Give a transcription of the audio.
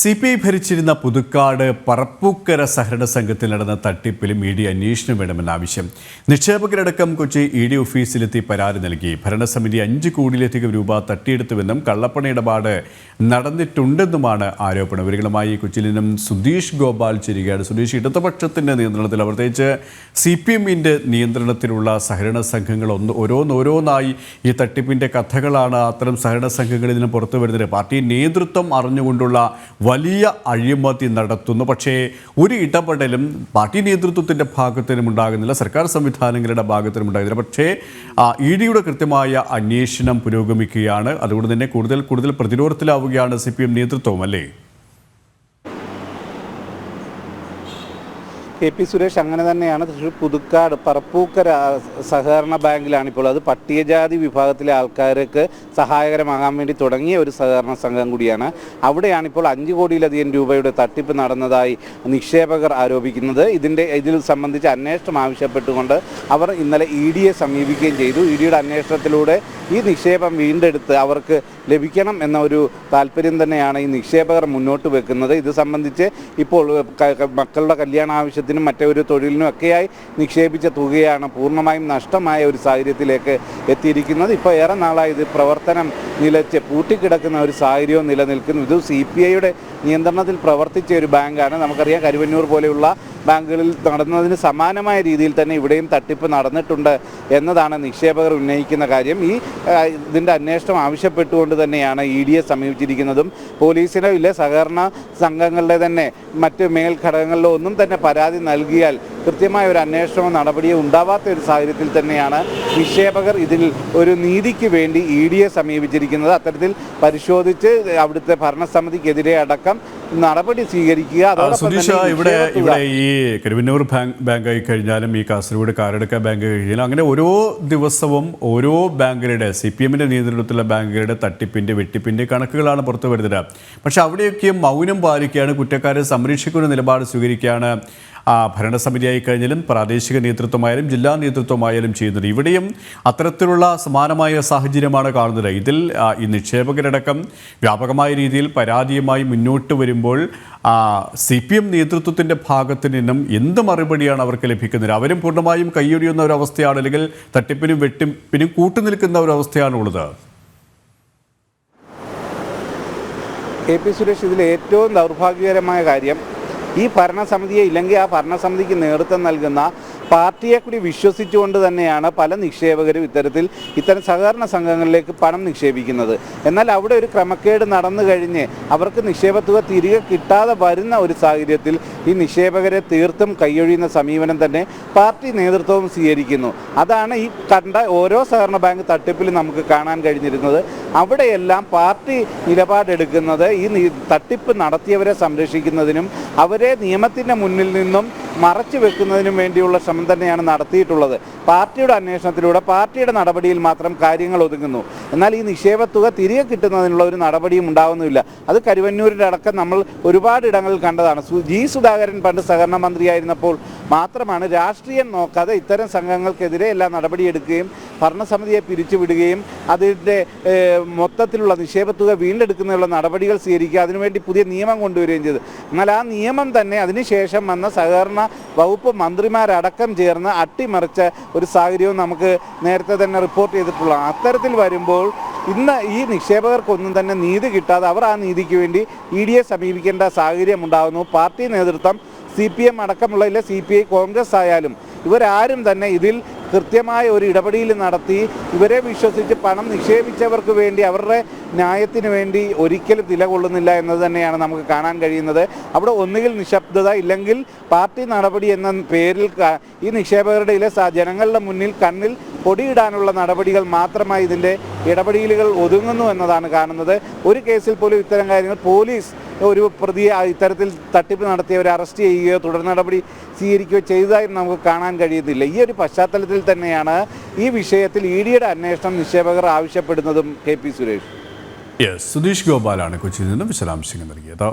C P I ഭരിച്ചിരുന്ന പുതുക്കാട് പറപ്പൂക്കര സഹകരണ സംഘത്തിൽ നടന്ന തട്ടിപ്പിലും ഇ ഡി അന്വേഷണം വേണമെന്ന ആവശ്യം. നിക്ഷേപകരടക്കം കൊച്ചി ഇ ഡി ഓഫീസിലെത്തി പരാതി നൽകി. ഭരണസമിതി അഞ്ച് കോടിയിലധികം രൂപ തട്ടിയെടുത്തുവെന്നും കള്ളപ്പണ ഇടപാട് നടന്നിട്ടുണ്ടെന്നുമാണ് ആരോപണം. ഇവരുകളുമായി കൊച്ചിയിൽ നിന്നും സുധീഷ് ഗോപാൽ ചിരികയാണ്. സുധീഷ് ഇടതുപക്ഷത്തിന്റെ നിയന്ത്രണത്തിൽ പ്രത്യേകിച്ച് സി പി എമ്മിന്റെ നിയന്ത്രണത്തിലുള്ള സഹകരണ സംഘങ്ങൾ ഒന്ന് ഓരോന്നോരോന്നായി ഈ തട്ടിപ്പിന്റെ കഥകളാണ് അത്തരം സഹകരണ സംഘങ്ങളിൽ നിന്ന് പുറത്തു വരുന്നത് പാർട്ടി നേതൃത്വം അറിഞ്ഞുകൊണ്ടുള്ള വലിയ അഴിമതി നടത്തുന്നു. പക്ഷേ ഒരു ഇടപെടലും പാർട്ടി നേതൃത്വത്തിന്റെ ഭാഗത്തിനും ഉണ്ടാകുന്നില്ല. സർക്കാർ സംവിധാനങ്ങളുടെ ഭാഗത്തിനും ഉണ്ടാകുന്നില്ല. പക്ഷേ ഇ ഡിയുടെ കൃത്യമായ അന്വേഷണം പുരോഗമിക്കുകയാണ്. അതുകൊണ്ട് തന്നെ കൂടുതൽ കൂടുതൽ പ്രതിരോധത്തിലാവുകയാണ് സി പി എം നേതൃത്വം അല്ലേ? കെ പി സുരേഷ് അങ്ങനെ തന്നെയാണ് തൃശ്ശൂർ പുതുക്കാട് പറപ്പൂക്കര സഹകരണ ബാങ്കിലാണ് ഇപ്പോൾ അത് പട്ടികജാതി വിഭാഗത്തിലെ ആൾക്കാർക്ക് സഹായകരമാകാൻ വേണ്ടി തുടങ്ങിയ ഒരു സഹകരണ സംഘം കൂടിയാണ്. അവിടെയാണ് ഇപ്പോൾ അഞ്ച് കോടിയിലധികം രൂപയുടെ തട്ടിപ്പ് നടന്നതായി നിക്ഷേപകർ ആരോപിക്കുന്നത്. ഇതിന്റെ ഇതിൽ സംബന്ധിച്ച് അന്വേഷണം ആവശ്യപ്പെട്ടുകൊണ്ട് അവർ ഇന്നലെ ഇ ഡിയെ സമീപിക്കുകയും ചെയ്തു. ഇ ഡിയുടെ അന്വേഷണത്തിലൂടെ ഈ നിക്ഷേപം വീണ്ടെടുത്ത് അവർക്ക് ലഭിക്കണം എന്ന ഒരു താല്പര്യം തന്നെയാണ് ഈ നിക്ഷേപകർ മുന്നോട്ട് വെക്കുന്നത്. ഇത് സംബന്ധിച്ച് ഇപ്പോൾ മക്കളുടെ കല്യാണ മറ്റൊരു തൊഴിലിനും ഒക്കെയായി നിക്ഷേപിച്ച തുകയാണ് പൂർണമായും നഷ്ടമായ ഒരു സാഹചര്യത്തിലേക്ക് എത്തിയിരിക്കുന്നത്. ഇപ്പോൾ ഏറെ നാളായി ഇത് പ്രവർത്തനം നിലച്ച് പൂട്ടിക്കിടക്കുന്ന ഒരു സാഹചര്യവും നിലനിൽക്കുന്നു. ഇത് സി പി ഐയുടെ നിയന്ത്രണത്തിൽ പ്രവർത്തിച്ച ഒരു ബാങ്കാണ്. നമുക്കറിയാം കരുവന്നൂർ പോലെയുള്ള ബാങ്കുകളിൽ നടന്നതിന് സമാനമായ രീതിയിൽ തന്നെ ഇവിടെയും തട്ടിപ്പ് നടന്നിട്ടുണ്ട് എന്നതാണ് നിക്ഷേപകർ ഉന്നയിക്കുന്ന കാര്യം. ഈ ഇതിന്റെ അന്വേഷണം ആവശ്യപ്പെട്ടുകൊണ്ട് തന്നെയാണ് ഇ ഡിയെ സമീപിച്ചിരിക്കുന്നതും. പോലീസിനോ ഇല്ല സഹകരണ സംഘങ്ങളുടെ തന്നെ മറ്റ് മേൽഘടകങ്ങളിലോ ഒന്നും തന്നെ പരാതി നൽകിയാൽ കൃത്യമായ ഒരു അന്വേഷണമോ നടപടിയോ ഉണ്ടാവാത്ത ഒരു സാഹചര്യത്തിൽ തന്നെയാണ് നിക്ഷേപകർ ഇതിൽ ഒരു നീതിക്ക് വേണ്ടി ഇ ഡിയെ സമീപിച്ചിരിക്കുന്നത്. അത്തരത്തിൽ പരിശോധിച്ച് അവിടുത്തെ ഭരണസമിതിക്കെതിരെ അടക്കം നടപടി സ്വീകരിക്കുക. സുധീഷ ഇവിടെ ഇവിടെ ഈ കരുവന്നൂർ ബാങ്ക് ബാങ്ക് ആയി കഴിഞ്ഞാലും ഈ കാസർഗോഡ് കാരടക്ക ബാങ്ക് കഴിഞ്ഞാലും അങ്ങനെ ഓരോ ദിവസവും ഓരോ ബാങ്കുകളുടെ സി പി എമ്മിന്റെ നിയന്ത്രണത്തിലുള്ള ബാങ്കുകളുടെ തട്ടിപ്പിന്റെ വെട്ടിപ്പിന്റെ കണക്കുകളാണ് പുറത്തു വരുന്നത് പക്ഷെ അവിടെയൊക്കെ മൗനം പാലിക്കുകയാണ് കുറ്റക്കാരെ സംരക്ഷിക്കുന്ന നിലപാട് സ്വീകരിക്കുകയാണ് ഭരണസമിതിയായി കഴിഞ്ഞാലും പ്രാദേശിക നേതൃത്വമായാലും ജില്ലാ നേതൃത്വമായാലും ചെയ്യുന്നത് ഇവിടെയും അത്തരത്തിലുള്ള സമാനമായ സാഹചര്യമാണ് കാണുന്നത്. ഇതിൽ ആ, ഈ നിക്ഷേപകരടക്കം വ്യാപകമായ രീതിയിൽ പരാതിയുമായി മുന്നോട്ട് വരുമ്പോൾ സി പി എം നേതൃത്വത്തിന്റെ ഭാഗത്ത് നിന്നും എന്ത് മറുപടിയാണ് അവർക്ക് ലഭിക്കുന്നത്? അവരും പൂർണമായും കൈയൊഴിയുന്ന അവസ്ഥയാണ് അല്ലെങ്കിൽ തട്ടിപ്പിനും വെട്ടിപ്പിനും കൂട്ടുനിൽക്കുന്ന ഒരു അവസ്ഥയാണുള്ളത് എ പി സുരേഷ് ഇതിൽ ഏറ്റവും ദൗർഭാഗ്യകരമായ കാര്യം ഈ ഭരണസമിതിയെ ഇല്ലെങ്കിൽ ആ ഭരണസമിതിക്ക് നേതൃത്വം നൽകുന്ന പാർട്ടിയെ കൂടി വിശ്വസിച്ചുകൊണ്ട് തന്നെയാണ് പല നിക്ഷേപകരും ഇത്തരത്തിൽ ഇത്തരം സഹകരണ സംഘങ്ങളിലേക്ക് പണം നിക്ഷേപിക്കുന്നത്. എന്നാൽ അവിടെ ഒരു ക്രമക്കേട് നടന്നു കഴിഞ്ഞ് അവർക്ക് നിക്ഷേപത്തുക തിരികെ കിട്ടാതെ വരുന്ന ഒരു സാഹചര്യത്തിൽ ഈ നിക്ഷേപകരെ തീർത്തും കൈയൊഴിയുന്ന സമീപനം തന്നെ പാർട്ടി നേതൃത്വവും സ്വീകരിക്കുന്നു. അതാണ് ഈ കണ്ട ഓരോ സഹകരണ ബാങ്ക് തട്ടിപ്പിൽ നമുക്ക് കാണാൻ കഴിഞ്ഞിരുന്നത്. അവിടെയെല്ലാം പാർട്ടി നിലപാടെടുക്കുന്നത് ഈ തട്ടിപ്പ് നടത്തിയവരെ സംരക്ഷിക്കുന്നതിനും അവരെ നിയമത്തിന്റെ മുന്നിൽ നിന്നും മറച്ചു വെക്കുന്നതിനും വേണ്ടിയുള്ള ശ്രമം തന്നെയാണ് നടത്തിയിട്ടുള്ളത്. പാർട്ടിയുടെ അന്വേഷണത്തിലൂടെ പാർട്ടിയുടെ നടപടിയിൽ മാത്രം കാര്യങ്ങൾ ഒതുങ്ങുന്നു. എന്നാൽ ഈ നിക്ഷേപത്തുക തിരികെ കിട്ടുന്നതിനുള്ള ഒരു നടപടിയും ഉണ്ടാവുന്നില്ല. അത് കരുവന്നൂരിന്റെ അടക്കം നമ്മൾ ഒരുപാട് ഇടങ്ങളിൽ കണ്ടതാണ്. ജി സുധാകരൻ പണ്ട് സഹകരണ മന്ത്രിയായിരുന്നപ്പോൾ മാത്രമാണ് രാഷ്ട്രീയം നോക്കാതെ ഇത്തരം സംഘങ്ങൾക്കെതിരെ എല്ലാ നടപടിയെടുക്കുകയും ഭരണസമിതിയെ പിരിച്ചുവിടുകയും അതിന്റെ മൊത്തത്തിലുള്ള നിക്ഷേപത്തുക വീണ്ടെടുക്കുന്നതിനുള്ള നടപടികൾ സ്വീകരിക്കുക അതിനുവേണ്ടി പുതിയ നിയമം കൊണ്ടുവരികയും ചെയ്തു. എന്നാൽ ആ നിയമം തന്നെ അതിനുശേഷം വന്ന സഹകരണ വകുപ്പ് മന്ത്രിമാരടക്കം ചേർന്ന് അട്ടിമറിച്ച ഒരു സാഹചര്യവും നമുക്ക് നേരത്തെ തന്നെ റിപ്പോർട്ട് ചെയ്തിട്ടുള്ള അത്തരത്തിൽ വരുമ്പോൾ ഇന്ന് ഈ നിക്ഷേപകർക്കൊന്നും തന്നെ നീതി കിട്ടാതെ അവർ ആ നീതിക്ക് വേണ്ടി ഇ ഡിയെ സമീപിക്കേണ്ട സാഹചര്യം ഉണ്ടാകുന്നു പാർട്ടി നേതൃത്വം സി പി എം അടക്കമുള്ള ഇല്ല സി പി ഐ കോൺഗ്രസ് ആയാലും ഇവരാരും തന്നെ ഇതിൽ കൃത്യമായ ഒരു ഇടപെടൽ നടത്തി ഇവരെ വിശ്വസിച്ച് പണം നിക്ഷേപിച്ചവർക്ക് വേണ്ടി അവരുടെ ന്യായത്തിന് വേണ്ടി ഒരിക്കലും നിലകൊള്ളുന്നില്ല എന്നത് തന്നെയാണ് നമുക്ക് കാണാൻ കഴിയുന്നത്. അവിടെ ഒന്നുകിൽ നിശബ്ദത ഇല്ലെങ്കിൽ പാർട്ടി നടപടി എന്ന പേരിൽ ഈ നിക്ഷേപകരുടെ ഇല ജനങ്ങളുടെ മുന്നിൽ കണ്ണിൽ പൊടിയിടാനുള്ള നടപടികൾ മാത്രമായി ഇതിന്റെ ഇടപെടലുകൾ ഒതുങ്ങുന്നു എന്നതാണ് കാണുന്നത്. ഒരു കേസിൽ പോലും ഇത്തരം കാര്യങ്ങൾ പോലീസ് ഒരു പ്രതിയെ ഇത്തരത്തിൽ തട്ടിപ്പ് നടത്തിയവരെ അറസ്റ്റ് ചെയ്യുകയോ തുടർ നടപടി സ്വീകരിക്കുകയോ ചെയ്തതായി നമുക്ക് കാണാൻ കഴിയുന്നില്ല. ഈ ഒരു പശ്ചാത്തലത്തിൽ തന്നെയാണ് ഈ വിഷയത്തിൽ ഇ ഡിയുടെ അന്വേഷണം നിക്ഷേപകർ ആവശ്യപ്പെടുന്നതും കെ പി സുരേഷ്. സുധീഷ് ഗോപാലാണ് കൊച്ചിയിൽ നിന്നും വിശദാംശങ്ങൾ നൽകിയത്.